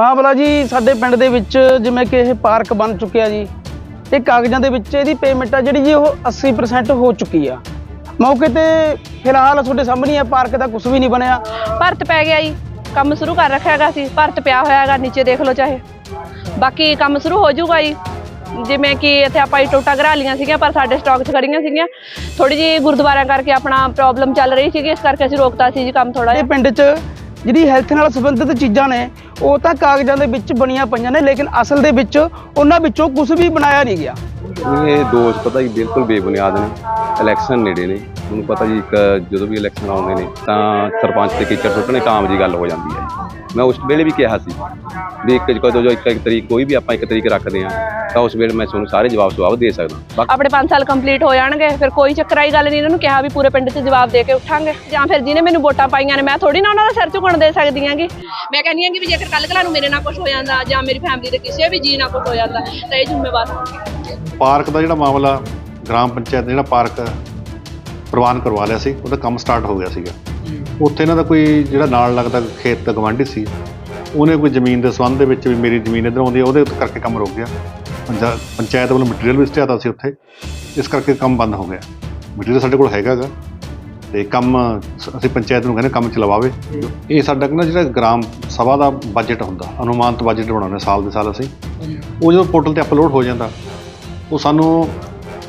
ਮਾਮਲਾ ਜੀ ਸਾਡੇ ਪਿੰਡ ਦੇ ਵਿੱਚ ਜਿਵੇਂ ਕਿ ਇਹ ਪਾਰਕ ਬਣ ਚੁੱਕਿਆ ਜੀ ਇਹ ਕਾਗਜ਼ਾਂ ਦੇ ਵਿੱਚ ਇਹਦੀ ਪੇਮੈਂਟ ਆ ਜਿਹੜੀ ਜੀ ਉਹ 80% ਹੋ ਚੁੱਕੀ ਆ। ਮੌਕੇ ਤੇ ਫਿਲਹਾਲ ਤੁਹਾਡੇ ਸਾਹਮਣੇ ਆ ਪਾਰਕ ਦਾ ਕੁਝ ਵੀ ਨਹੀਂ ਬਣਿਆ। ਭਰਤ ਪੈ ਗਿਆ ਜੀ ਕੰਮ ਸ਼ੁਰੂ ਕਰ ਰੱਖਿਆ ਹੈਗਾ ਸੀ ਭਰਤ ਪਿਆ ਹੋਇਆ ਹੈਗਾ ਨੀਚੇ ਦੇਖ ਲਓ ਚਾਹੇ। ਬਾਕੀ ਕੰਮ ਸ਼ੁਰੂ ਹੋ ਜਾਊਗਾ ਜੀ ਜਿਵੇਂ ਕਿ ਇੱਥੇ ਆਪਾਂ ਟੋਟਾ ਘਰਾ ਲੀਆਂ ਸੀਗੀਆਂ ਪਰ ਸਾਡੇ ਸਟਾਕ 'ਚ ਖੜੀਆਂ ਸੀਗੀਆਂ। ਥੋੜੀ ਜੀ ਗੁਰਦੁਆਰਿਆਂ ਕਰਕੇ ਆਪਣਾ ਪ੍ਰੋਬਲਮ ਚੱਲ ਰਹੀ ਸੀਗੀ ਇਸ ਕਰਕੇ ਅਸੀਂ ਰੋਕਤਾ ਸੀ ਜੀ ਕੰਮ ਥੋੜਾ ਇਹ ਪਿੰਡ 'ਚ ਜਿਹੜੀ ਹੈਲਥ ਨਾਲ ਸੰਬੰਧਿਤ ਚੀਜ਼ਾਂ ਨੇ, ਉਹ ਤਾਂ ਕਾਗਜ਼ਾਂ ਦੇ ਵਿੱਚ ਬਣੀਆਂ ਪਈਆਂ ਨੇ, ਲੇਕਿਨ ਅਸਲ ਦੇ ਵਿੱਚ ਉਹਨਾਂ ਵਿੱਚੋਂ ਕੁਝ ਵੀ ਬਣਾਇਆ ਨਹੀਂ ਗਿਆ। ਇਹ ਦੋਸ਼ ਪਤਾ ਜੀ ਬਿਲਕੁਲ ਬੇਬੁਨਿਆਦ ਨੇ ਇਲੈਕਸ਼ਨ ਨੇੜੇ ਨੇ। ਤੁਹਾਨੂੰ ਪਤਾ ਜੀ ਇੱਕ ਜਦੋਂ ਵੀ ਇਲੈਕਸ਼ਨ ਆਉਂਦੇ ਨੇ, ਤਾਂ ਸਰਪੰਚ ਤੇ ਕੀਚੜ ਸੁੱਟਣੇ ਕਾਮ ਆਮ ਜੀ ਗੱਲ ਹੋ ਜਾਂਦੀ ਹੈ ਮੈਂ ਉਸ ਵੇਲੇ ਵੀ ਕਿਹਾ ਸੀ ਵੀ ਇੱਕ ਕਦੋਂ ਜੋ ਇੱਕ ਇੱਕ ਤਰੀਕ ਕੋਈ ਵੀ ਆਪਾਂ ਇੱਕ ਤਰੀਕ ਰੱਖਦੇ ਆ ਤਾਂ ਉਸ ਵੇਲੇ ਮੈਂ ਤੁਹਾਨੂੰ ਸਾਰੇ ਜਵਾਬ ਸਵਾਬ ਦੇ ਸਕਦਾ। ਆਪਣੇ 5 ਸਾਲ ਕੰਪਲੀਟ ਹੋ ਜਾਣਗੇ ਫਿਰ ਕੋਈ ਚੱਕਰਾਈ ਗੱਲ ਨਹੀਂ ਇਹਨਾਂ ਨੂੰ ਕਿਹਾ ਵੀ ਪੂਰੇ ਪਿੰਡ 'ਚ ਜਵਾਬ ਦੇ ਕੇ ਉੱਠਾਂਗੇ। ਜਾਂ ਫਿਰ ਜਿਹਨੇ ਮੈਨੂੰ ਵੋਟਾਂ ਪਾਈਆਂ ਨੇ ਮੈਂ ਥੋੜੀ ਨਾ ਉਹਨਾਂ ਦਾ ਸਿਰ ਝੁਕਣ ਦੇ ਸਕਦੀ ਆਂਗੀ ਮੈਂ ਕਹਿੰਦੀ ਆਂਗੀ ਵੀ ਜੇਕਰ ਕੱਲ ਕਲਾ ਨੂੰ ਮੇਰੇ ਨਾਲ ਕੁਝ ਹੋ ਜਾਂਦਾ ਜਾਂ ਮੇਰੀ ਫੈਮਿਲੀ ਦੇ ਕਿਸੇ ਵੀ ਜੀ ਨਾਲ ਕੁਝ ਹੋ ਜਾਂਦਾ ਤਾਂ ਇਹ ਜ਼ਿੰਮੇਵਾਰ ਪਾਰਕ ਦਾ ਜਿਹੜਾ ਮਾਮਲਾ ਗ੍ਰਾਮ ਪੰਚਾਇਤ ਜਿਹੜਾ ਪਾਰਕ ਪ੍ਰਵਾਨ ਕਰਵਾ ਲਿਆ ਸੀ ਉਹਦਾ ਕੰਮ ਸਟਾਰਟ ਹੋ ਗਿਆ ਸੀਗਾ। ਉੱਥੇ ਇਹਨਾਂ ਦਾ ਕੋਈ ਜਿਹੜਾ ਨਾਲ ਲੱਗਦਾ ਖੇਤ ਦਾ ਗਵਾਂਢੀ ਸੀ ਉਹਨੇ ਕੋਈ ਜ਼ਮੀਨ ਦੇ ਸੰਬੰਧ ਦੇ ਵਿੱਚ ਵੀ ਮੇਰੀ ਜ਼ਮੀਨ ਇੱਧਰ ਆਉਂਦੀ ਹੈ ਉਹਦੇ ਉੱਤੇ ਕਰਕੇ ਕੰਮ ਰੁਕ ਗਿਆ। ਪੰਚਾਇਤ ਵੱਲੋਂ ਮਟੀਰੀਅਲ ਵੀ ਸਟਿਆਤਾ ਸੀ ਉੱਥੇ ਇਸ ਕਰਕੇ ਕੰਮ ਬੰਦ ਹੋ ਗਿਆ। ਮਟੀਰੀਅਲ ਸਾਡੇ ਕੋਲ ਹੈਗਾ ਗਾ ਤੇ ਕੰਮ ਅਸੀਂ ਪੰਚਾਇਤ ਨੂੰ ਕਹਿੰਦੇ ਕੰਮ ਚਲਵਾਵੇ। ਇਹ ਸਾਡਾ ਨਾ ਜਿਹੜਾ ਗ੍ਰਾਮ ਸਭਾ ਦਾ ਬਜਟ ਹੁੰਦਾ ਅਨੁਮਾਨਿਤ ਬਜਟ ਬਣਾਉਂਦੇ ਸਾਲ ਦੇ ਸਾਲ ਅਸੀਂ। ਉਹ ਜਦੋਂ ਪੋਰਟਲ ਤੇ ਅਪਲੋਡ ਹੋ ਜਾਂਦਾ ਉਹ ਸਾਨੂੰ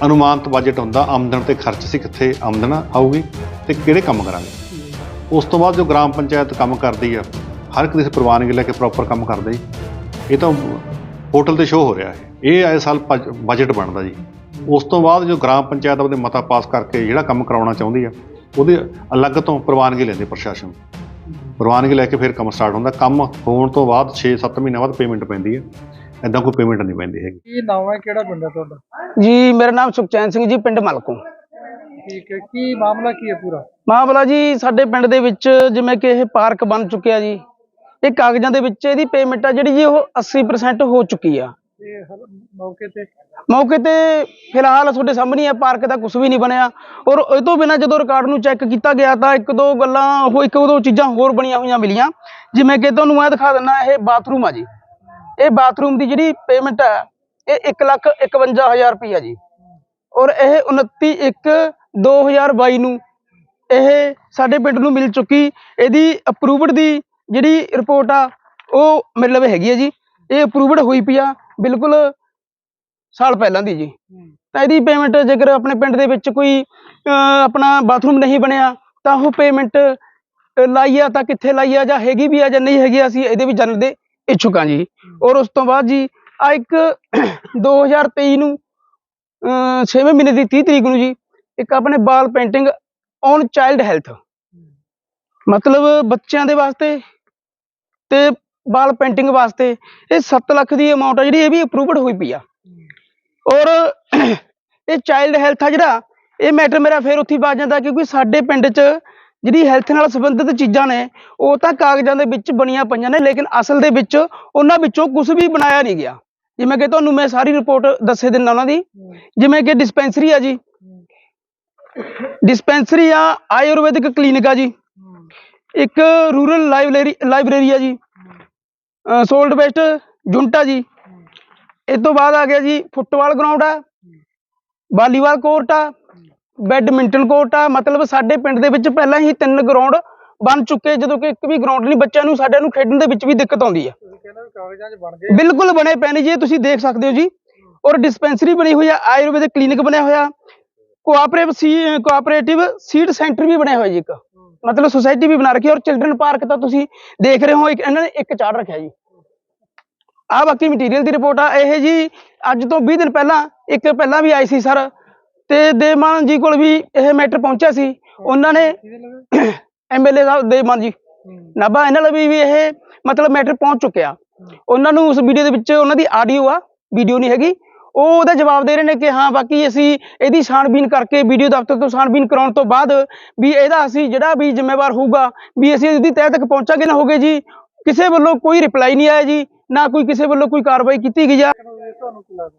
ਅਨੁਮਾਨਿਤ ਬਜਟ ਹੁੰਦਾ, ਆਮਦਨ ਤੇ ਖਰਚ ਸੀ ਕਿੱਥੇ ਆਮਦਨ ਆਊਗੀ ਤੇ ਕਿਹੜੇ ਕੰਮ ਕਰਾਂਗੇ। ਉਸ ਤੋਂ ਬਾਅਦ ਜੋ ਗ੍ਰਾਮ ਪੰਚਾਇਤ ਕੰਮ ਕਰਦੀ ਆ, ਹਰ ਕਿਸੇ ਪ੍ਰਵਾਨਗੀ ਲੈ ਕੇ ਪ੍ਰੋਪਰ ਕੰਮ ਕਰਦੇ ਜੀ। ਇਹ ਤਾਂ ਹੋਟਲ ਤੇ ਸ਼ੋਅ ਹੋ ਰਿਹਾ ਹੈ। ਇਹ ਆਏ ਸਾਲ ਬਜਟ ਬਣਦਾ ਜੀ। ਉਸ ਤੋਂ ਬਾਅਦ ਜੋ ਗ੍ਰਾਮ ਪੰਚਾਇਤ ਆਪਦੇ ਮਤਾ ਪਾਸ ਕਰਕੇ ਜਿਹੜਾ ਕੰਮ ਕਰਾਉਣਾ ਚਾਹੁੰਦੀ ਆ, ਉਹਦੇ ਅਲੱਗ ਤੋਂ ਪ੍ਰਵਾਨਗੀ ਲੈਂਦੇ ਪ੍ਰਸ਼ਾਸਨ ਪ੍ਰਵਾਨਗੀ ਲੈ ਕੇ ਫਿਰ ਕੰਮ ਸਟਾਰਟ ਹੁੰਦਾ। ਕੰਮ ਹੋਣ ਤੋਂ ਬਾਅਦ 6-7 ਮਹੀਨਿਆਂ ਬਾਅਦ ਪੇਮੈਂਟ ਪੈਂਦੀ ਹੈ ਐਦਾਂ ਕੋਈ ਪੇਮੈਂਟ ਨਹੀਂ ਪੈਂਦੀ ਹੈਗੀ। ਕੀ ਨਾਮ ਹੈ? ਕਿਹੜਾ ਪਿੰਡ ਹੈ ਤੁਹਾਡਾ? ਜੀ ਮੇਰਾ ਨਾਮ ਸੁਖਚੈਨ ਸਿੰਘ ਜੀ ਪਿੰਡ ਮਲਕੋਂ। ਠੀਕ ਹੈ। ਕੀ ਮਾਮਲਾ ਕੀ ਹੈ ਪੂਰਾ? ਮਾਮਲਾ ਜੀ ਸਾਡੇ ਪਿੰਡ ਦੇ ਵਿੱਚ ਜਿਵੇਂ ਕਿ ਇਹ ਪਾਰਕ ਬਣ ਚੁੱਕਿਆ ਜੀ। ਇਹ ਕਾਗਜ਼ਾਂ ਦੇ ਵਿੱਚ ਇਹਦੀ ਪੇਮੈਂਟ ਆ ਜਿਹੜੀ ਜੀ ਉਹ 80% ਹੋ ਚੁੱਕੀ ਆ। ਇਹ ਮੌਕੇ ਤੇ? ਮੌਕੇ ਤੇ ਫਿਲਹਾਲ ਤੁਹਾਡੇ ਸਾਹਮਣੇ ਆ ਪਾਰਕ ਦਾ ਕੁਝ ਵੀ ਨਹੀਂ ਬਣਿਆ। ਔਰ ਇਹ ਤੋਂ ਬਿਨਾਂ ਜਦੋਂ ਰਿਕਾਰਡ ਨੂੰ ਚੈੱਕ ਕੀਤਾ ਗਿਆ ਤਾਂ ਇੱਕ ਦੋ ਗੱਲਾਂ ਉਹ ਇੱਕ ਦੋ ਚੀਜ਼ਾਂ ਹੋਰ ਬਣੀਆਂ ਹੋਈਆਂ ਮਿਲੀਆਂ। ਜਿਵੇਂ ਕਿ ਤੁਹਾਨੂੰ ਮੈਂ ਦਿਖਾ ਦਿੰਦਾ ਇਹ ਬਾਥਰੂਮ ਆ ਜੀ। ਇਹ ਬਾਥਰੂਮ ਦੀ ਜਿਹੜੀ ਪੇਮੈਂਟ ਹੈ, ਇਹ 1 ਲੱਖ 51000 ਰੁਪਈਆ ਜੀ। ਔਰ ਇਹ 29 1 2022 ਨੂੰ ਇਹ ਸਾਡੇ ਪਿੰਡ ਨੂੰ ਮਿਲ ਚੁੱਕੀ। ਇਹਦੀ ਅਪਰੂਵਡ ਦੀ ਜਿਹੜੀ ਰਿਪੋਰਟ ਆ, ਉਹ ਮੇਰੇ ਲਵੇ ਹੈਗੀ ਹੈ ਜੀ। ਇਹ ਅਪਰੂਵਡ ਹੋਈ ਪਈ ਆ ਬਿਲਕੁਲ ਸਾਲ ਪਹਿਲਾਂ ਦੀ ਜੀ। ਤਾਂ ਇਹਦੀ ਪੇਮੈਂਟ ਜੇਕਰ ਆਪਣੇ ਪਿੰਡ ਦੇ ਵਿੱਚ ਕੋਈ ਆਪਣਾ ਬਾਥਰੂਮ ਨਹੀਂ ਬਣਿਆ, ਤਾਂ ਉਹ ਪੇਮੈਂਟ ਲਾਈ ਆ, ਤਾਂ ਕਿੱਥੇ ਲਾਈ ਆ, ਜਾਂ ਹੈਗੀ ਵੀ ਆ ਜਾਂ ਨਹੀਂ ਹੈਗੀ ਅਸੀਂ ਇਹਦੇ ਵੀ ਜਾਣਦੇ। ਇੱਛੁਕ ਹਾਂ। ਜੀ ਔਰ ਉਸ ਤੋਂ ਬਾਅਦ ਜੀ ਆ ਇੱਕ 2023 ਨੂੰ 6ਵੇਂ ਮਹੀਨੇ ਦੀ 30 ਤਰੀਕ ਨੂੰ ਜੀ ਇੱਕ ਆਪਣੇ ਬਾਲ ਪੇਂਟਿੰਗ ਔਨ ਚਾਈਲਡ ਹੈਲਥ ਮਤਲਬ ਬੱਚਿਆਂ ਦੇ ਵਾਸਤੇ ਤੇ ਬਾਲ ਪੇਂਟਿੰਗ ਵਾਸਤੇ ਇਹ 7 ਲੱਖ ਦੀ ਅਮਾਉਂਟ ਆ ਜਿਹੜੀ ਇਹ ਵੀ ਅਪਰੂਵਡ ਹੋਈ ਪਈ ਆ। ਔਰ ਇਹ ਚਾਈਲਡ ਹੈਲਥ ਆ ਜਿਹੜਾ ਇਹ ਮੈਟਰ ਮੇਰਾ ਫੇਰ ਉੱਥੇ ਵੱਜ ਜਾਂਦਾ ਕਿਉਂਕਿ ਸਾਡੇ ਪਿੰਡ 'ਚ ਜਿਹੜੀ ਹੈਲਥ ਨਾਲ ਸੰਬੰਧਿਤ ਚੀਜ਼ਾਂ ਨੇ, ਉਹ ਤਾਂ ਕਾਗਜ਼ਾਂ ਦੇ ਵਿੱਚ ਬਣੀਆਂ ਪਈਆਂ ਨੇ, ਲੇਕਿਨ ਅਸਲ ਦੇ ਵਿੱਚ ਉਹਨਾਂ ਵਿੱਚੋਂ ਕੁਝ ਵੀ ਬਣਾਇਆ ਨਹੀਂ ਗਿਆ। ਜਿਵੇਂ ਕਿ ਤੁਹਾਨੂੰ ਮੈਂ ਸਾਰੀ ਰਿਪੋਰਟ ਦੱਸੇ ਦਿੰਦਾ ਉਹਨਾਂ ਦੀ। ਜਿਵੇਂ ਕਿ ਡਿਸਪੈਂਸਰੀ ਆ ਜੀ। ਡਿਸਪੈਂਸਰੀ ਆ ਆਯੁਰਵੈਦਿਕ ਕਲੀਨਿਕ ਆ ਜੀ। ਇੱਕ ਰੂਰਲ ਲਾਇਬ੍ਰੇਰੀ ਲਾਇਬ੍ਰੇਰੀ ਆ ਜੀ। ਸੋਲਡ ਵੇਸਟ ਜੁੰਟਾ ਜੀ। ਇਸ ਤੋਂ ਬਾਅਦ ਆ ਗਿਆ ਜੀ ਫੁੱਟਬਾਲ ਗਰਾਊਂਡ ਆ। ਵਾਲੀਬਾਲ ਕੋਰਟ ਆ। ਬੈਡਮਿੰਟਨ ਕੋਰਟ ਆ ਮਤਲਬ ਸਾਡੇ ਪਿੰਡ ਦੇ ਵਿੱਚ ਪਹਿਲਾਂ ਹੀ ਤਿੰਨ ਗਰਾਊਂਡ ਬਣ ਚੁੱਕੇ ਜਦੋਂ ਕਿ ਇੱਕ ਵੀ ਗਰਾਊਂਡ ਨਹੀਂ ਬੱਚਿਆਂ ਨੂੰ ਸਾਡਿਆਂ ਨੂੰ ਖੇਡਣ ਦੇ ਵਿੱਚ ਵੀ ਦਿੱਕਤ ਆਉਂਦੀ ਆ। ਬਿਲਕੁਲ ਬਣੇ ਪਏ ਨੇ ਜੀ ਤੁਸੀਂ ਦੇਖ ਸਕਦੇ ਹੋ ਜੀ। ਔਰ ਡਿਸਪੈਂਸਰੀ ਬਣੀ ਹੋਈ ਆ ਆਯੁਰਵੈਦਿਕ ਕਲੀਨਿਕ ਬਣਿਆ ਹੋਇਆ। ਕੋਆਪਰੇਟਿਵ ਸੀ ਕੋਆਪਰੇਟਿਵ ਸੀਡ ਸੈਂਟਰ ਵੀ ਬਣਿਆ ਹੋਇਆ ਜੀ ਇੱਕ। ਮਤਲਬ ਸੁਸਾਇਟੀ ਵੀ ਬਣਾ ਰੱਖੀ ਔਰ ਚਿਲਡਰਨ ਪਾਰਕ ਤਾਂ ਤੁਸੀਂ ਦੇਖ ਰਹੇ ਹੋ ਇੱਕ ਇਹਨਾਂ ਨੇ ਇੱਕ ਚਾੜ ਰੱਖਿਆ ਜੀ। ਆ ਬਾਕੀ ਮਟੀਰੀਅਲ ਦੀ ਰਿਪੋਰਟ ਆ ਇਹ ਜੀ ਅੱਜ ਤੋਂ 20 ਦਿਨ ਪਹਿਲਾਂ ਇੱਕ ਪਹਿਲਾਂ ਵੀ ਆਈ ਸੀ ਸਰ ਤੇ ਦੇਮਾਨ ਜੀ ਕੋਲ ਵੀ ਇਹ ਮੈਟਰ ਪਹੁੰਚਿਆ ਸੀ। ਉਹਨਾਂ ਨੇ ਕਿਹਦੇ ਲਵੇ ਐਮਐਲਏ ਸਾਹਿਬ, ਦੇਵਮਾਨ ਜੀ, ਨਾਭਾ ਇਹਨਾਂ ਲਈ ਵੀ ਇਹ ਮਤਲਬ ਮੈਟਰ ਪਹੁੰਚ ਚੁੱਕਿਆ। ਉਹਨਾਂ ਨੂੰ ਉਸ ਵੀਡੀਓ ਦੇ ਵਿੱਚ ਉਹਨਾਂ ਦੀ ਆਡੀਓ ਆ ਵੀਡੀਓ ਨਹੀਂ ਹੈਗੀ। ਉਹ ਉਹਦਾ ਜਵਾਬ ਦੇ ਰਹੇ ਨੇ ਕਿ ਹਾਂ, ਬਾਕੀ ਅਸੀਂ ਇਹਦੀ ਛਾਣਬੀਨ ਕਰਕੇ ਵੀਡੀਓ ਦਫ਼ਤਰ ਤੋਂ ਛਾਣਬੀਨ ਕਰਾਉਣ ਤੋਂ ਬਾਅਦ ਵੀ ਇਹਦਾ ਅਸੀਂ ਜਿਹੜਾ ਵੀ ਜ਼ਿੰਮੇਵਾਰ ਹੋਊਗਾ, ਵੀ ਅਸੀਂ ਇਹਦੀ ਤਹਿ ਤੱਕ ਪਹੁੰਚਾਂਗੇ ਨਾ ਹੋਗੇ ਜੀ, ਕਿਸੇ ਵੱਲੋਂ ਕੋਈ ਰਿਪਲਾਈ ਨਹੀਂ ਆਇਆ ਜੀ। ਨਾ ਕੋਈ ਕਿਸੇ ਵੱਲੋਂ ਕੋਈ ਕਾਰਵਾਈ ਕੀਤੀ ਗਈ ਆ।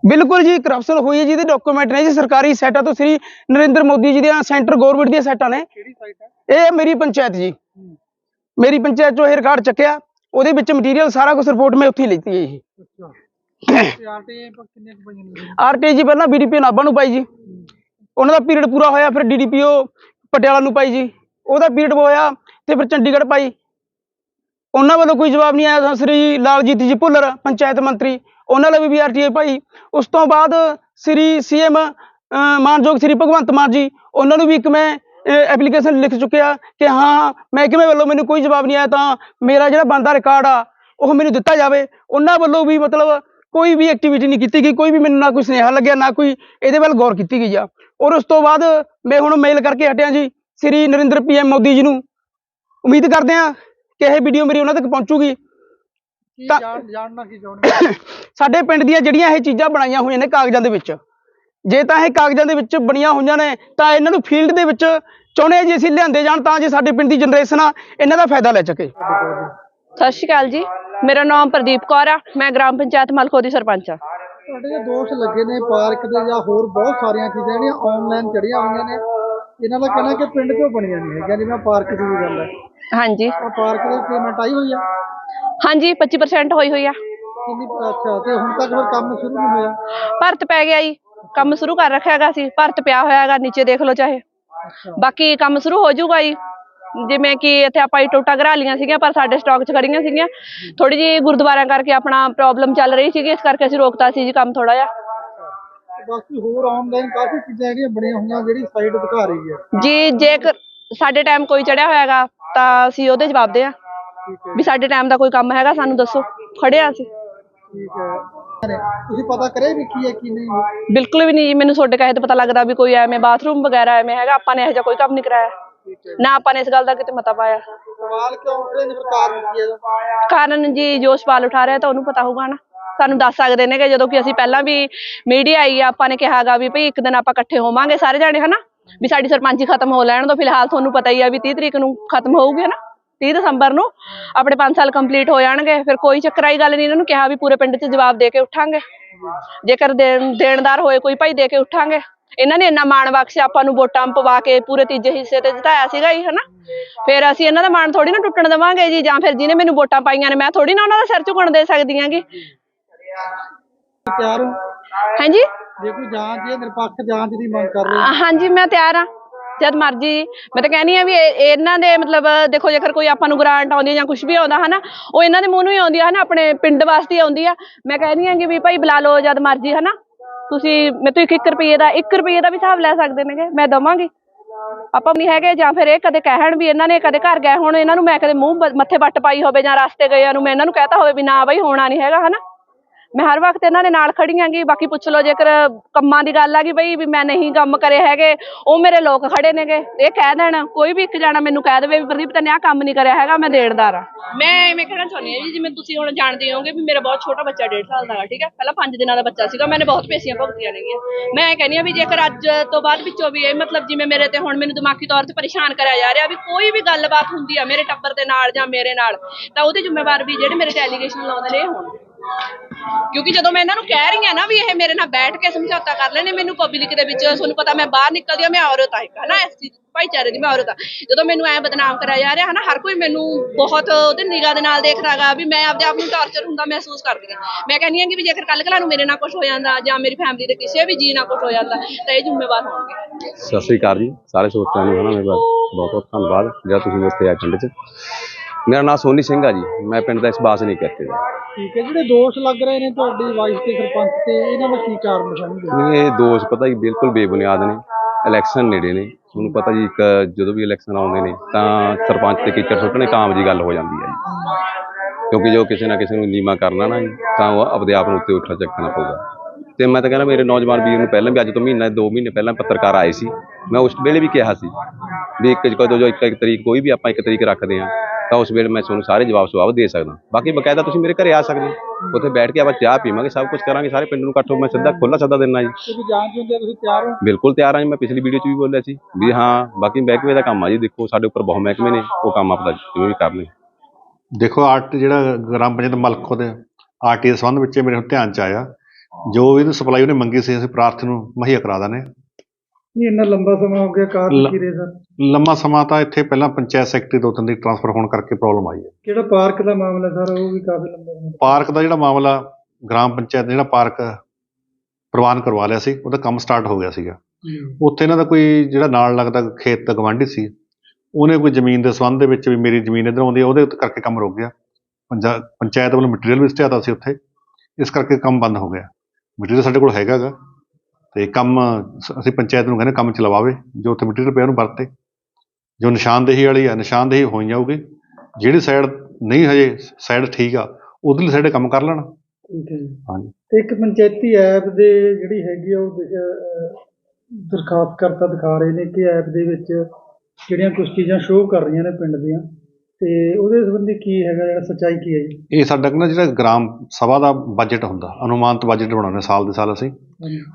ਬਿਲਕੁਲ ਜੀ ਕਰਪਸ਼ਨ ਹੋਈ ਹੈ ਜੀ ਇਹਦੇ ਡਾਕੂਮੈਂਟ ਨੇ ਜੀ ਸਰਕਾਰੀ ਸਾਈਟਾਂ ਤੋਂ ਸ੍ਰੀ ਨਰਿੰਦਰ ਮੋਦੀ ਜੀ ਦੀਆਂ ਸੈਂਟਰ ਗਵਰਨਮੈਂਟ ਦੀਆਂ ਸਾਈਟਾਂ ਨੇ। ਕਿਹੜੀ ਸਾਈਟ ਹੈ? ਇਹ ਮੇਰੀ ਪੰਚਾਇਤ ਜੀ। ਮੇਰੀ ਪੰਚਾਇਤ ਚੋਂ ਇਹ ਰਿਕਾਰਡ ਚੱਕਿਆ ਉਹਦੇ ਵਿੱਚ ਮਟੀਰੀਅਲ ਸਾਰਾ ਕੁਝ ਰਿਪੋਰਟ ਮੈਂ ਉੱਥੇ ਲਿੱਤੀ ਹੈ ਜੀ। ਆਰਟੀਆਈ ਜੀ ਪਹਿਲਾਂ ਬੀਡੀਪੀਓ ਨਾਭਾ ਨੂੰ ਪਾਈ ਜੀ। ਉਹਨਾਂ ਦਾ ਪੀਰੀਅਡ ਪੂਰਾ ਹੋਇਆ ਫਿਰ ਡੀਡੀਪੀਓ ਪਟਿਆਲਾ ਨੂੰ ਪਾਈ ਜੀ। ਉਹਦਾ ਪੀਰੀਅਡ ਹੋਇਆ ਤੇ ਫਿਰ ਚੰਡੀਗੜ੍ਹ ਪਾਈ। ਉਹਨਾਂ ਵੱਲੋਂ ਕੋਈ ਜਵਾਬ ਨਹੀਂ ਆਇਆ ਸ੍ਰੀ ਲਾਲਜੀਤ ਜੀ ਭੁੱਲਰ, ਪੰਚਾਇਤ ਮੰਤਰੀ, ਉਹਨਾਂ ਲਈ ਵੀ ਆਰਟੀਆਈ ਭਾਈ। ਉਸ ਤੋਂ ਬਾਅਦ ਸ੍ਰੀ ਸੀਐਮ ਮਾਨਯੋਗ ਸ੍ਰੀ ਭਗਵੰਤ ਮਾਨ ਜੀ, ਉਹਨਾਂ ਨੂੰ ਵੀ ਇੱਕ ਮੈਂ ਐਪਲੀਕੇਸ਼ਨ ਲਿਖ ਚੁੱਕਿਆ ਕਿ ਹਾਂ ਮਹਿਕਮੇ ਵੱਲੋਂ ਮੈਨੂੰ ਕੋਈ ਜਵਾਬ ਨਹੀਂ ਆਇਆ ਤਾਂ ਮੇਰਾ ਜਿਹੜਾ ਬਣਦਾ ਰਿਕਾਰਡ ਆ, ਉਹ ਮੈਨੂੰ ਦਿੱਤਾ ਜਾਵੇ। ਉਹਨਾਂ ਵੱਲੋਂ ਵੀ ਮਤਲਬ ਕੋਈ ਵੀ ਐਕਟੀਵਿਟੀ ਨਹੀਂ ਕੀਤੀ ਗਈ, ਕੋਈ ਵੀ ਮੈਨੂੰ ਨਾ ਕੋਈ ਸੁਨੇਹਾ ਲੱਗਿਆ, ਨਾ ਕੋਈ ਇਹਦੇ ਵੱਲ ਗੌਰ ਕੀਤੀ ਗਈ ਆ। ਔਰ ਉਸ ਤੋਂ ਬਾਅਦ ਮੈਂ ਹੁਣ ਮੇਲ ਕਰਕੇ ਹਟਿਆ ਜੀ, ਸ੍ਰੀ ਨਰਿੰਦਰ ਪੀਐਮ ਮੋਦੀ ਜੀ ਨੂੰ। ਉਮੀਦ ਕਰਦੇ ਹਾਂ ਕਿ ਇਹ ਵੀਡੀਓ ਮੇਰੀ ਉਹਨਾਂ ਤੱਕ ਪਹੁੰਚੂਗੀ? ਕੀ ਤਾਂ- ਜਾਣ ਜਾਣਨਾ ਕੀ ਚਾਹੁੰਦੇ ਸਾਡੇ ਪਿੰਡ ਦੀਆਂ ਜਿਹੜੀਆਂ ਇਹ ਚੀਜ਼ਾਂ ਬਣਾਈਆਂ ਹੋਈਆਂ ਨੇ ਕਾਗਜ਼ਾਂ ਦੇ ਵਿੱਚ ਜੇ ਤਾਂ ਇਹ ਕਾਗਜ਼ਾਂ ਦੇ ਵਿੱਚ ਬਣੀਆਂ ਹੋਈਆਂ ਨੇ ਤਾਂ ਇਹਨਾਂ ਨੂੰ ਫੀਲਡ ਦੇ ਵਿੱਚ ਚਾਹੁੰਦੇ ਜੀ ਅਸੀਂ ਲਿਆਂਦੇ ਜਾਣ ਤਾਂ ਜੇ ਸਾਡੇ ਪਿੰਡ ਦੀ ਜਨਰੇਸ਼ਨ ਆ ਇਹਨਾਂ ਦਾ ਫਾਇਦਾ ਲੈ ਸਕੇ। ਸਤਿ ਸ਼੍ਰੀ ਅਕਾਲ ਜੀ ਮੇਰਾ ਨਾਮ ਪ੍ਰਦੀਪ ਕੌਰ ਆ ਮੈਂ ਗ੍ਰਾਮ ਪੰਚਾਇਤ ਮਲਕੋ ਦੀ ਸਰਪੰਚ ਆ। ਤੁਹਾਡੇ ਜੇ ਦੋਸ਼ ਲੱਗੇ ਨੇ ਪਾਰਕ ਦੇ ਜਾਂ ਹੋਰ ਬਹੁਤ ਸਾਰੀਆਂ ਚੀਜ਼ਾਂ ਜਿਹੜੀਆਂ ਆਨਲਾਈਨ ਚੜੀਆਂ ਹੋਈਆਂ ਨੇ ਇਹਨਾਂ ਦਾ ਕਹਿਣਾ ਕਿ ਪਿੰਡ 'ਚੋਂ ਬਣੀਆਂ ਨਹੀਂ ਹੈਗੀਆਂ ਜਿਵੇਂ ਪਾਰਕ ਦੀ ਵੀ ਗੱਲ ਹੈ। ਹਾਂਜੀ। ਉਹ ਪਾਰਕ ਦੀ ਪੇਮੈਂਟ ਆਈ ਹੋਈ ਆ? ਹਾਂਜੀ 25% ਹੋਈ ਹੋਈ ਆ। ਕਿੰਨੀ ਅੱਛਾ ਤੇ ਹੁਣ ਤੱਕ ਫਿਰ ਕੰਮ ਸ਼ੁਰੂ ਨਹੀਂ ਹੋਇਆ? ਭਰਤ ਪੈ ਗਿਆ ਜੀ। ਕੰਮ ਸ਼ੁਰੂ ਕਰ ਰੱਖਿਆ ਹੈਗਾ ਸੀ। ਭਰਤ ਪਿਆ ਹੋਇਆ ਹੈਗਾ ਨੀਚੇ ਦੇਖ ਲਓ ਚਾਹੇ। ਬਾਕੀ ਕੰਮ ਸ਼ੁਰੂ ਹੋ ਜਾਊਗਾ ਜੀ। ਜਿਵੇਂ ਕਿ ਇੱਥੇ ਆਪਾਂ ਇਹ ਟੋਟਾ ਘਰਾ ਲੀਆਂ ਸੀਗੀਆਂ ਪਰ ਸਾਡੇ ਸਟਾਕ 'ਚ ਖੜੀਆਂ ਸੀਗੀਆਂ। ਥੋੜੀ ਜੀ ਗੁਰਦੁਆਰਿਆਂ ਕਰਕੇ ਆਪਣਾ ਪ੍ਰੋਬਲਮ ਚੱਲ ਰਹੀ ਸੀਗੀ ਇਸ ਕਰਕੇ ਅਸੀਂ ਰੋਕਤਾ ਸੀ ਜੀ ਕੰਮ ਥੋੜਾ ਜਿਹਾ। ਤੇ ਬਾਕੀ ਹੋਰ ਆਨਲਾਈਨ ਕਾਫੀ ਚੀਜ਼ਾਂ ਜਿਹੜੀਆਂ ਬਣੀਆਂ ਹੋਈਆਂ ਜਿਹੜੀ ਸਾਈਟ ਦਿਖਾ ਰਹੀ ਹੈ। ਜੀ ਜੇਕਰ ਸਾਡੇ ਟਾਈਮ ਕੋਈ ਚੜਿਆ ਹੋਇਆ ਹੈਗਾ ਤਾਂ ਅਸੀਂ ਉਹਦੇ ਜਵਾਬ ਦੇ ਆ ਠੀਕ ਹੈ ਵੀ ਸਾਡੇ ਟਾਈਮ ਦਾ ਕੋਈ ਕੰਮ ਹੈਗਾ ਸਾਨੂੰ ਦੱਸੋ। ਖੜੇ ਆ ਅਸੀਂ। ਠੀਕ ਹੈ। ਤੁਸੀਂ ਪਤਾ ਕਰੇ ਵੀ ਕੀ ਹੈ ਕੀ ਨਹੀਂ? ਬਿਲਕੁਲ ਵੀ ਨਹੀਂ। ਜੀ ਮੈਨੂੰ ਤੁਹਾਡੇ ਕਹੇ ਤੇ ਪਤਾ ਲੱਗਦਾ ਵੀ ਕੋਈ ਐਵੇਂ ਬਾਥਰੂਮ ਵਗੈਰਾ ਐਵੇਂ ਹੈਗਾ ਆਪਾਂ ਨੇ ਇਹੋ ਜਿਹਾ ਕੋਈ ਕੰਮ ਨਹੀਂ ਕਰਾਇਆ। ਠੀਕ ਹੈ। ਨਾ ਆਪਾਂ ਨੇ ਇਸ ਗੱਲ ਦਾ ਕਿਤੇ ਮਤਾ ਪਾਇਆ। ਸਵਾਲ ਕਿਉਂ ਉੱਠ ਰਹੇ ਨੇ? ਫਿਰ ਕਾਰਨ ਕੀ ਹੈ? ਇਹਦਾ? ਕਾਰਨ ਜੀ ਜੋ ਸਵਾਲ ਉਠਾ ਰਿਹਾ ਤਾਂ ਉਹਨੂੰ ਪਤਾ ਹੋਊਗਾ ਨਾ। ਸਾਨੂੰ ਦੱਸ ਸਕਦੇ ਨੇ ਕਿ ਜਦੋਂ ਕਿ ਅਸੀਂ ਪਹਿਲਾਂ ਵੀ ਮੀਡੀਆ ਆਈ ਆ ਆਪਾਂ ਨੇ ਕਿਹਾਗਾ ਵੀ ਭਈ ਇੱਕ ਦਿਨ ਆਪਾਂ ਇਕੱਠੇ ਹੋਵਾਂਗੇ ਸਾਰੇ ਜਾਣੇ ਹਨਾ? ਵੀ ਸਾਡੀ ਸਰਪੰਚੀ ਖਤਮ ਹੋ ਲੈਣ ਤੋਂ ਫਿਲਹਾਲ ਤੁਹਾਨੂੰ ਪਤਾ ਹੀ ਆ ਵੀ 30 ਤਰੀਕ ਨੂੰ ਖਤਮ ਹੋਊਗੀ ਹਨਾ 30 ਦਸੰਬਰ ਨੂੰ ਆਪਣੇ 5 ਸਾਲ ਕੰਪਲੀਟ ਹੋ ਜਾਣਗੇ ਫਿਰ ਕੋਈ ਚੱਕਰਾਈ ਗੱਲ ਨਹੀਂ ਇਹਨਾਂ ਨੂੰ ਕਿਹਾ ਵੀ ਪੂਰੇ ਪਿੰਡ 'ਚ ਜਵਾਬ ਦੇ ਕੇ ਉੱਠਾਂਗੇ। ਜੇਕਰ ਦੇਣ ਦੇਣਦਾਰ ਹੋਏ ਕੋਈ ਭਾਈ ਦੇ ਕੇ ਉੱਠਾਂਗੇ। ਇਹਨਾਂ ਨੇ ਇੰਨਾ ਮਾਣ ਬਖਸ਼ਿਆ ਆਪਾਂ ਨੂੰ ਵੋਟਾਂ ਪਵਾ ਕੇ ਪੂਰੇ ਤੀਜੇ ਹਿੱਸੇ ਤੇ ਜਿਤਾਇਆ ਸੀਗਾ ਜੀ ਹਨਾ ਫਿਰ ਅਸੀਂ ਇਹਨਾਂ ਦਾ ਮਾਣ ਥੋੜੀ ਨਾ ਟੁੱਟਣ ਦੇਵਾਂਗੇ ਜੀ ਜਾਂ ਫਿਰ ਜਿਹਨੇ ਮੈਨੂੰ ਵੋਟਾਂ ਪਾਈਆਂ ਨੇ ਮੈਂ ਥੋੜੀ ਨਾ ਉਹਨਾਂ ਦਾ ਸਿਰ ਝੁਕਣ ਦੇ ਸਕਦੀ ਆਂਗੀ ਹੋ? ਹਾਂਜੀ? ਜੇ ਕੋਈ ਜਾਂਚ ਹੈ, ਨਿਰਪੱਖ ਜਾਂਚ ਦੀ ਮੰਗ ਕਰ ਰਹੇ ਹੋ? ਹਾਂਜੀ, ਮੈਂ ਤਿਆਰ ਆ ਜਦ ਮਰਜ਼ੀ। ਮੈਂ ਤਾਂ ਕਹਿੰਦੀ ਆ ਵੀ ਇਹ- ਇਹਨਾਂ ਦੇ ਮਤਲਬ, ਦੇਖੋ, ਜੇਕਰ ਕੋਈ ਆਪਾਂ ਨੂੰ ਗ੍ਰਾਂਟ ਆਉਂਦੀ ਆ ਜਾਂ ਕੁਝ ਵੀ ਆਉਂਦਾ, ਹਨਾ, ਉਹ ਇਹਨਾਂ ਦੇ ਮੂੰਹ ਨੂੰ ਹੀ ਆਉਂਦੀ ਆ, ਹਨਾ, ਆਪਣੇ ਪਿੰਡ ਵਾਸਤੇ ਹੀ ਆਉਂਦੀ ਆ। ਮੈਂ ਕਹਿੰਦੀ ਆ ਕਿ ਵੀ ਭਾਈ ਬੁਲਾ ਲਓ ਜਦ ਮਰਜ਼ੀ, ਹਨਾ। ਤੁਸੀਂ ਮੈਂ ਤੋਂ ਇੱਕ ਇੱਕ ਰੁਪਏ ਦਾ 1 ਰੁਪਏ ਦਾ ਵੀ ਹਿਸਾਬ ਲੈ ਸਕਦੇ ਨੇਗੇ, ਮੈਂ ਦਵਾਂਗੀ। ਆਪਾਂ ਨਹੀਂ ਹੈਗੇ, ਜਾਂ ਫਿਰ ਇਹ ਕਦੇ ਕਹਿਣ ਵੀ ਇਹਨਾਂ ਨੇ ਕਦੇ ਘਰ ਗਏ ਹੁਣ, ਇਹਨਾਂ ਨੂੰ ਮੈਂ ਕਦੇ ਮੂੰਹ ਬ- ਮੱਥੇ ਵੱਟ ਪਾਈ ਹੋਵੇ ਜਾਂ ਰਸਤੇ ਗਏ ਨੂੰ ਮੈਂ ਇਹਨਾਂ ਨੂੰ ਕਹਿਤਾ ਹੋਵੇ ਵੀ ਨਾ ਬਈ, ਹੋਣਾ ਨਹੀਂ ਹੈਗਾ, ਹਨਾ। ਮੈਂ ਹਰ ਵਕਤ ਇਹਨਾਂ ਦੇ ਨਾਲ ਖੜੀ ਆਂਗੀ ਬਾਕੀ ਪੁੱਛ ਲਓ ਜੇਕਰ ਕੰਮਾਂ ਦੀ ਗੱਲ ਆ ਗਈ ਬਈ ਵੀ ਮੈਂ ਨਹੀਂ ਕੰਮ ਕਰੇ ਹੈਗੇ, ਉਹ ਮੇਰੇ ਲੋਕ ਖੜੇ ਨੇਗੇ। ਇਹ ਕਹਿ ਦੇਣ, ਕੋਈ ਵੀ ਇੱਕ ਜਾਣਾ ਮੈਨੂੰ ਕਹਿ ਦੇਵੇ ਵੀ ਪ੍ਰਦੀਪ ਤੈਨੇ ਆਹ ਕੰਮ ਨਹੀਂ ਕਰਿਆ ਹੈਗਾ, ਮੈਂ ਦੇਣਦਾਰ ਆ। ਮੈਂ ਐਵੇਂ ਕਹਿਣਾ ਚਾਹੁੰਦੀ ਹਾਂ ਜੀ, ਜਿਵੇਂ ਤੁਸੀਂ ਹੁਣ ਜਾਣਦੇ ਹੋਗੇ ਵੀ ਮੇਰਾ ਬਹੁਤ ਛੋਟਾ ਬੱਚਾ 1.5 ਸਾਲ ਦਾ ਹੈ ਠੀਕ ਹੈ? ਪਹਿਲਾਂ 5 ਦਿਨਾਂ ਦਾ ਬੱਚਾ ਸੀਗਾ, ਮੈਨੇ ਬਹੁਤ ਪੇਸ਼ੀਆਂ ਭੁਗਤੀਆਂ ਨੇਗੀਆਂ। ਮੈਂ ਇਹ ਕਹਿੰਦੀ ਆ ਵੀ ਜੇਕਰ ਅੱਜ ਤੋਂ ਬਾਅਦ ਵਿੱਚੋਂ ਵੀ ਇਹ ਮਤਲਬ ਜਿਵੇਂ ਮੇਰੇ ਤੇ ਹੁਣ ਮੈਨੂੰ ਦਿਮਾਗੀ ਤੌਰ ਤੇ ਪਰੇਸ਼ਾਨ ਕਰਿਆ ਜਾ ਰਿਹਾ ਵੀ ਕੋਈ ਵੀ ਗੱਲਬਾਤ ਹੁੰਦੀ ਆ ਮੇਰੇ ਟੱਬਰ ਦੇ ਨਾਲ ਜਾਂ ਮੇਰੇ ਨਾਲ, ਤਾਂ ਉਹਦੇ ਜ਼ਿੰਮੇਵਾਰ ਵੀ ਜਿਹੜੇ ਮੇਰੇ ਤੇ ਐਲੀਗੇਸ਼ਨ ਲਾਉਂਦੇ ਨੇ ਇਹ ਹੋਣ। ਕਿਉਂਕਿ ਜਦੋਂ ਮੈਂ ਇਹਨਾਂ ਨੂੰ ਕਹਿ ਰਹੀ ਹਾਂ ਨਾ ਵੀ ਇਹ ਮੇਰੇ ਨਾਲ ਬੈਠ ਕੇ ਸਮਝੌਤਾ ਕਰ ਲੈਣੇ ਮੈਨੂੰ ਪਬਲਿਕ ਦੇ ਵਿੱਚ ਤੁਹਾਨੂੰ ਪਤਾ ਮੈਂ ਬਾਹਰ ਨਿਕਲਦੀ ਹਾਂ, ਮੈਂ ਔਰਤ ਆ ਹਨਾ, ਇਸ ਭਾਈਚਾਰੇ ਦੀ ਮੈਂ ਔਰਤ ਆ ਜਦੋਂ ਮੈਨੂੰ ਐ ਬਦਨਾਮ ਕਰਿਆ ਜਾ ਰਿਹਾ, ਹਨਾ, ਹਰ ਕੋਈ ਮੈਨੂੰ ਬਹੁਤ ਉਹਦੇ ਨਿਗਾਹ ਦੇ ਨਾਲ ਦੇਖਦਾਗਾ ਵੀ ਮੈਂ ਆਪਦੇ ਆਪ ਨੂੰ ਟਾਰਚਰ ਹੁੰਦਾ ਮਹਿਸੂਸ ਕਰਦੀ ਹਾਂ। ਮੈਂ ਕਹਿੰਦੀ ਹਾਂ ਕਿ ਵੀ ਜੇਕਰ ਕੱਲ ਕਲਾ ਨੂੰ ਮੇਰੇ ਨਾਲ ਕੁਝ ਹੋ ਜਾਂਦਾ ਜਾਂ ਮੇਰੀ ਫੈਮਿਲੀ ਦੇ ਕਿਸੇ ਵੀ ਜੀ ਨਾਲ ਕੁਝ ਹੋ ਜਾਂਦਾ, ਤਾਂ ਇਹ ਜ਼ਿੰਮੇਵਾਰ ਹੋਣਗੇ। ਸਤਿ ਸ੍ਰੀ ਅਕਾਲ ਜੀ, ਸਾਰੇ ਸਰੋਤਿਆਂ ਨੂੰ, ਹਨਾ, ਮੇਰੇ ਬਹੁਤ ਬਹੁਤ ਧੰਨਵਾਦ, ਜਿਹੜਾ ਤੁਸੀਂ ਇੱਥੇ ਆਏ ਪਿੰਡ 'ਚ। ਮੇਰਾ ਨਾਮ ਸੋਨੀ ਸਿੰਘ ਆ ਜੀ, ਮੈਂ ਪਿੰਡ ਦਾ ਇਸਬਾਸ ਨਹੀਂ ਕਰਤੇ ਦਾ ਠੀਕ ਹੈ, ਜਿਹੜੇ ਦੋਸ਼ ਲੱਗ ਰਹੇ ਨੇ ਤੁਹਾਡੀ ਵਾਈਫ ਤੇ ਸਰਪੰਚ ਤੇ, ਇਹਨਾਂ ਦਾ ਕੀ ਕਾਰਨ ਸਮਝਦੇ ਨਹੀਂ, ਇਹ ਦੋਸ਼ ਪਤਾ ਜੀ ਬਿਲਕੁਲ ਬੇਬੁਨਿਆਦ ਨੇ ਇਲੈਕਸ਼ਨ ਨੇੜੇ ਨੇ, ਤੁਹਾਨੂੰ ਪਤਾ ਜੀ ਇੱਕ ਜਦੋਂ ਵੀ ਇਲੈਕਸ਼ਨ ਆਉਂਦੇ ਨੇ, ਤਾਂ ਸਰਪੰਚ ਤੇ ਕੀਚੜ ਸੁੱਟਣੇ ਕਾਮ ਆਮ ਜੀ ਗੱਲ ਹੋ ਜਾਂਦੀ ਹੈ ਜੀ। ਕਿਉਂਕਿ ਜੋ ਕਿਸੇ ਨਾ ਕਿਸੇ ਨੂੰ ਨੀਮਾ ਕਰਨਾ ਨਾ ਜੀ, ਤਾਂ ਉਹ ਆਪਦੇ ਆਪ ਨੂੰ ਉੱਤੇ ਉੱਠਾ ਚੱਕਣਾ ਪਊਗਾ। ਤੇ ਮੈਂ ਤਾਂ ਕਹਿੰਦਾ ਮੇਰੇ ਨੌਜਵਾਨ ਵੀਰ ਨੂੰ ਪਹਿਲਾਂ ਵੀ ਅੱਜ ਤੋਂ ਮਹੀਨਾ, ਦੋ ਮਹੀਨੇ ਪਹਿਲਾਂ ਪੱਤਰਕਾਰ ਆਏ ਸੀ ਮੈਂ ਉਸ ਵੇਲੇ ਵੀ ਕਿਹਾ ਸੀ ਵੀ ਇੱਕ ਜਦੋਂ ਜੋ ਇੱਕ ਇੱਕ ਤਰੀਕ ਕੋਈ ਵੀ ਆਪਾਂ ਇੱਕ ਤਰੀਕ ਰੱਖਦੇ ਹਾਂ ਤਾਂ ਉਸ ਵੇਲੇ ਮੈਂ ਤੁਹਾਨੂੰ ਸਾਰੇ ਜਵਾਬ ਸਵਾਬ ਦੇ ਸਕਦਾ। ਬਾਕੀ ਬਕਾਇਦਾ ਤੁਸੀਂ ਮੇਰੇ ਘਰੇ ਆ ਸਕਦੇ ਹੋ। ਉੱਥੇ ਬੈਠ ਕੇ ਆਪਾਂ ਚਾਹ ਪੀਵਾਂਗੇ ਸਭ ਕੁਝ ਕਰਾਂਗੇ ਸਾਰੇ ਪਿੰਡ ਨੂੰ ਇਕੱਠੋ ਮੈਂ ਸਿੱਧਾ ਖੁੱਲਾ ਸੱਦਾ ਦਿੰਦਾ ਜੀ। ਤੁਸੀਂ ਜਾਂਚ ਹੁੰਦੇ ਤੁਸੀਂ ਤਿਆਰ ਹੋ? ਬਿਲਕੁਲ ਤਿਆਰ ਹਾਂ ਜੀ ਮੈਂ ਪਿਛਲੀ ਵੀਡੀਓ 'ਚ ਵੀ ਬੋਲਿਆ ਸੀ ਵੀ ਹਾਂ ਬਾਕੀ ਮਹਿਕਮੇ ਦਾ ਕੰਮ ਆ ਜੀ ਦੇਖੋ ਸਾਡੇ ਉੱਪਰ ਬਹੁਤ ਮਹਿਕਮੇ ਨੇ ਉਹ ਕੰਮ ਆਪਦਾ ਜਿਵੇਂ ਵੀ ਕਰ ਲੈ ਦੇਖੋ ਆਰਟ ਜਿਹੜਾ ਗ੍ਰਾਮ ਪੰਚਾਇਤ ਮਲਕੋ ਦੇ ਆਰਟੀ ਦੇ ਸੰਬੰਧ ਵਿੱਚ ਮੇਰੇ ਧਿਆਨ ਚ ਆਇਆ। ਜੋ ਵੀ ਇਹਨੂੰ ਸਪਲਾਈ ਉਹਨੇ ਮੰਗੀ ਸੀ ਅਸੀਂ ਪ੍ਰਾਰਥੀ ਨੂੰ ਮੁਹੱਈਆ ਕਰਾ ਦਾਨੇ ਨਹੀਂ ਇੰਨਾ ਲੰਬਾ ਸਮਾਂ ਹੋ ਗਿਆ ਕਾਰ ਲ- ਕੀ ਰਹੇ ਸਰ? ਲੰਮਾ ਸਮਾਂ ਤਾਂ ਇੱਥੇ ਪਹਿਲਾਂ ਪੰਚਾਇਤ ਸੈਕਟਰੀ ਦੋ ਤਿੰਨ ਦੀ ਟਰਾਂਸਫਰ ਹੋਣ ਕਰਕੇ ਪ੍ਰੋਬਲਮ ਆਈ ਹੈ। ਜਿਹੜਾ ਪਾਰਕ ਦਾ ਮਾਮਲਾ ਸਰ ਉਹ ਵੀ ਕਾਫੀ ਲੰਬਾ ਸਮਾਂ। ਪਾਰਕ ਦਾ ਜਿਹੜਾ ਮਾਮਲਾ ਗ੍ਰਾਮ ਪੰਚਾਇਤ ਨੇ ਜਿਹੜਾ ਪਾਰਕ ਪ੍ਰਵਾਨ ਕਰਵਾ ਲਿਆ ਸੀ ਉਹਦਾ ਕੰਮ ਸਟਾਰਟ ਹੋ ਗਿਆ ਸੀਗਾ। ਉੱਥੇ ਇਹਨਾਂ ਦਾ ਕੋਈ ਜਿਹੜਾ ਨਾਲ ਲੱਗਦਾ ਖੇਤ ਦਾ ਗਵਾਂਢੀ ਸੀ ਉਹਨੇ ਕੋਈ ਜ਼ਮੀਨ ਦੇ ਸੰਬੰਧ ਦੇ ਵਿੱਚ ਵੀ ਮੇਰੀ ਜ਼ਮੀਨ ਇੱਧਰ ਆਉਂਦੀ ਹੈ ਉਹਦੇ ਉੱਤੇ ਕਰਕੇ ਕੰਮ ਰੁਕ ਗਿਆ। ਪੰਜਾ- ਪੰਚਾਇਤ ਵੱਲੋਂ ਮਟੀਰੀਅਲ ਵੀ ਸਟਿਆਤਾ ਸੀ ਉੱਥੇ ਇਸ ਕਰਕੇ ਕੰਮ ਬੰਦ ਹੋ ਗਿਆ। ਮਟੀਰੀਅਲ ਸਾਡੇ ਕੋਲ ਹੈਗਾ ਗਾ ਤੇ ਕੰਮ ਅਸੀਂ ਪੰਚਾਇਤ ਨੂੰ ਕਹਿੰਦੇ ਕੰਮ ਚਲਵਾਵੇ ਜੋ ਉੱਥੇ ਮਟੀਰੀਅਲ ਪਿਆ ਉਹਨੂੰ ਵਰਤੇ। ਜੋ ਨਿਸ਼ਾਨਦੇਹੀ ਵਾਲੀ ਆ ਨਿਸ਼ਾਨਦੇਹੀ ਹੋਈ ਜਾਊਗੀ। ਜਿਹੜੀ ਸਾਈਡ ਨਹੀਂ ਹਜੇ ਸਾਈਡ ਠੀਕ ਆ ਉਧਰਲੀ ਸਾਈਡ ਕੰਮ ਕਰ ਲੈਣ। ਠੀਕ ਹੈ ਜੀ। ਹਾਂਜੀ। ਤੇ ਇੱਕ ਪੰਚਾਇਤੀ ਐਪ ਦੇ ਜਿਹੜੀ ਹੈਗੀ ਆ ਉਹ ਦਰਖਾਸਤ ਕਰਤਾ ਦਿਖਾ ਰਹੇ ਨੇ ਕਿ ਐਪ ਦੇ ਵਿੱਚ ਜਿਹੜੀਆਂ ਕੁਝ ਚੀਜ਼ਾਂ ਸ਼ੋਅ ਕਰ ਰਹੀਆਂ ਨੇ ਪਿੰਡ ਦੀਆਂ ਤੇ ਉਹਦੇ ਸੰਬੰਧੀ ਕੀ ਹੈਗਾ ਜਿਹੜਾ ਸੱਚਾਈ ਕੀ ਹੈ ਜੀ? ਇਹ ਸਾਡਾ ਨਾ ਜਿਹੜਾ ਗ੍ਰਾਮ ਸਭਾ ਦਾ ਬਜਟ ਹੁੰਦਾ ਅਨੁਮਾਨਿਤ ਬਜਟ ਬਣਾਉਂਦੇ ਸਾਲ ਦੇ ਸਾਲ ਅਸੀਂ।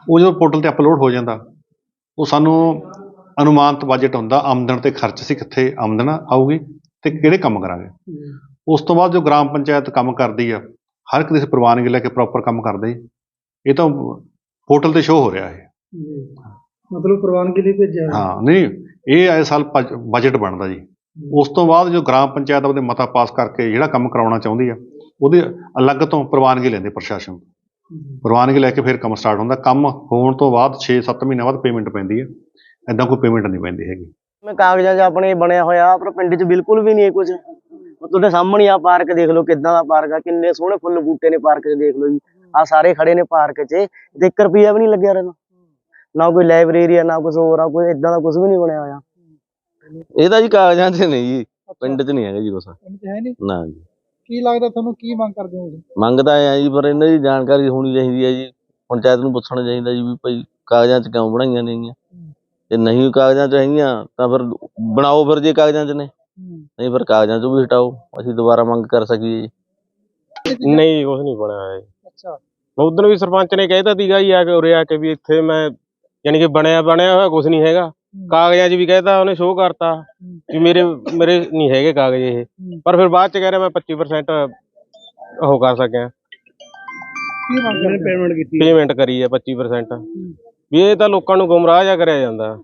ਉਹ ਜਦੋਂ ਪੋਰਟਲ ਤੇ ਅਪਲੋਡ ਹੋ ਜਾਂਦਾ ਉਹ ਸਾਨੂੰ ਅਨੁਮਾਨਿਤ ਬਜਟ ਹੁੰਦਾ ਆਮਦਨ ਤੇ ਖਰਚ ਸੀ ਕਿੱਥੇ ਆਮਦਨ ਆਊਗੀ ਤੇ ਕਿਹੜੇ ਕੰਮ ਕਰਾਂਗੇ। ਉਸ ਤੋਂ ਬਾਅਦ ਜੋ ਗ੍ਰਾਮ ਪੰਚਾਇਤ ਕੰਮ ਕਰਦੀ ਆ ਹਰ ਇੱਕ ਦੀ ਪ੍ਰਵਾਨਗੀ ਲੈ ਕੇ ਪ੍ਰੋਪਰ ਕੰਮ ਕਰਦੇ। ਇਹ ਤਾਂ ਪੋਰਟਲ ਤੇ ਸ਼ੋਅ ਹੋ ਰਿਹਾ ਹੈ ਮਤਲਬ ਪ੍ਰਵਾਨਗੀ ਲਈ ਭੇਜਿਆ ਹੈ। ਨਹੀਂ ਇਹ ਆਏ ਸਾਲ ਬਜਟ ਬਣਦਾ ਜੀ। ਉਸ ਤੋਂ ਬਾਅਦ ਜੋ ਗ੍ਰਾਮ ਪੰਚਾਇਤ ਉਹਦੇ ਮਤਾ ਪਾਸ ਕਰਕੇ ਜਿਹੜਾ ਕੰਮ ਕਰਾਉਣਾ ਚਾਹੁੰਦੀ ਆ ਉਹਦੇ ਅਲੱਗ ਤੋਂ ਪ੍ਰਵਾਨਗੀ ਲੈਂਦੇ ਪ੍ਰਸ਼ਾਸਨ ਜੀ, ਪ੍ਰਵਾਨਗੀ ਲੈ ਕੇ ਫਿਰ ਕੰਮ ਸਟਾਰਟ ਹੁੰਦਾ। ਕੰਮ ਹੋਣ ਤੋਂ ਬਾਅਦ 6-7 ਮਹੀਨਿਆਂ ਬਾਅਦ ਪੇਮੈਂਟ ਪੈਂਦੀ ਹੈ। ਐਦਾਂ ਕੋਈ ਪੇਮੈਂਟ ਨਹੀਂ ਪੈਂਦੀ ਹੈਗੀ। ਮੈਂ ਕਾਗਜ਼ਾਂ 'ਚ ਆਪਣੇ ਬਣਿਆ ਹੋਇਆ ਪਰ ਪਿੰਡ 'ਚ ਬਿਲਕੁਲ ਵੀ ਨਹੀਂ ਹੈ ਕੁਝ ਤੁਹਾਡੇ ਸਾਹਮਣੇ ਆ ਪਾਰਕ ਦੇਖ ਲਓ ਕਿੱਦਾਂ ਦਾ ਪਾਰਕ ਆ ਕਿੰਨੇ ਸੋਹਣੇ ਫੁੱਲ ਬੂਟੇ ਨੇ ਪਾਰਕ 'ਚ ਦੇਖ ਲਓ ਜੀ। ਆ ਸਾਰੇ ਖੜੇ ਨੇ ਪਾਰਕ 'ਚ। ਤੇ 1 ਰੁਪਿਆ ਵੀ ਨਹੀਂ ਲੱਗਿਆ ਰਹਿਣਾ ਨਾ ਕੋਈ ਲਾਇਬ੍ਰੇਰੀ ਆ ਨਾ ਕੁਝ ਹੋਰ ਆ ਕੋਈ ਇਦਾਂ ਦਾ ਕੁਝ ਵੀ ਨਹੀਂ ਬਣਿਆ ਹੋਇਆ। ਇਹ ਤਾਂ ਜੀ ਕਾਗਜ਼ਾਂ 'ਚ ਨਹੀਂ ਜੀ। ਪਿੰਡ 'ਚ ਨਹੀਂ ਹੈਗਾ ਜੀ ਕੁਛ। ਪਿੰਡ 'ਚ ਹੈ ਨਹੀਂ? ਨਾ ਜੀ। ਕੀ ਲੱਗਦਾ ਤੁਹਾਨੂੰ ਕੀ ਮੰਗ ਕਰਦੇ ਹੋ ਜੀ? ਮੰਗਦਾ ਆ ਜੀ ਪਰ ਇਹਨਾਂ ਦੀ ਜਾਣਕਾਰੀ ਹੋਣੀ ਚਾਹੀਦੀ ਹੈ ਜੀ। ਪੰਚਾਇਤ ਨੂੰ ਪੁੱਛਣਾ ਚਾਹੀਦਾ ਜੀ ਵੀ ਭਾਈ ਕਾਗਜ਼ਾਂ 'ਚ ਕਿਉਂ ਬਣਾਈਆਂ ਨੇਗੀਆਂ ਜੇ ਨਹੀਂ ਕਾਗਜ਼ਾਂ 'ਚ ਹੈਗੀਆਂ ਤਾਂ ਫਿਰ ਬਣਾਓ ਫਿਰ ਜੇ ਕਾਗਜ਼ਾਂ 'ਚ ਨੇ। ਨਹੀਂ ਫਿਰ ਕਾਗਜ਼ਾਂ 'ਚੋਂ ਵੀ ਹਟਾਓ ਅਸੀਂ ਦੁਬਾਰਾ ਮੰਗ ਕਰ ਸਕੀਏ ਜੀ। ਨਹੀਂ ਕੁਛ ਨਹੀਂ ਬਣਿਆ ਹੋਇਆ ਜੀ ਅੱਛਾ ਉਦੋਂ ਵੀ ਸਰਪੰਚ ਨੇ ਕਹਿਤਾ ਸੀਗਾ ਜੀ ਆ ਕੇ ਉਰੇ ਆ ਕੇ ਵੀ ਇੱਥੇ ਮੈਂ ਯਾਨੀ ਕਿ ਬਣਿਆ ਬਣਿਆ ਹੋਇਆ ਕੁਛ ਨਹੀਂ ਹੈਗਾ। ਕਾਗਜ਼ਾਂ 'ਚ ਵੀ ਕਹਿਤਾ ਉਹਨੇ ਸ਼ੋਅ ਕਰਤਾ ਵੀ ਮੇਰੇ ਮੇਰੇ ਨਹੀਂ ਹੈਗੇ ਕਾਗਜ਼ ਇਹ। ਪਰ ਫਿਰ ਬਾਅਦ 'ਚ ਕਹਿ ਰਿਹਾ ਮੈਂ 25% ਉਹ ਕਰ ਸਕਿਆ। ਕੀ ਮੰਗ ਕਰਦੇ ਪੇਮੈਂਟ ਕੀਤੀ? ਪੇਮੈਂਟ ਕਰੀ ਹੈ। 25% ਵੀ ਇਹ ਤਾਂ ਲੋਕਾਂ ਨੂੰ ਗੁੰਮਰਾਹ ਜਿਹਾ ਕਰਿਆ ਜਾਂਦਾ।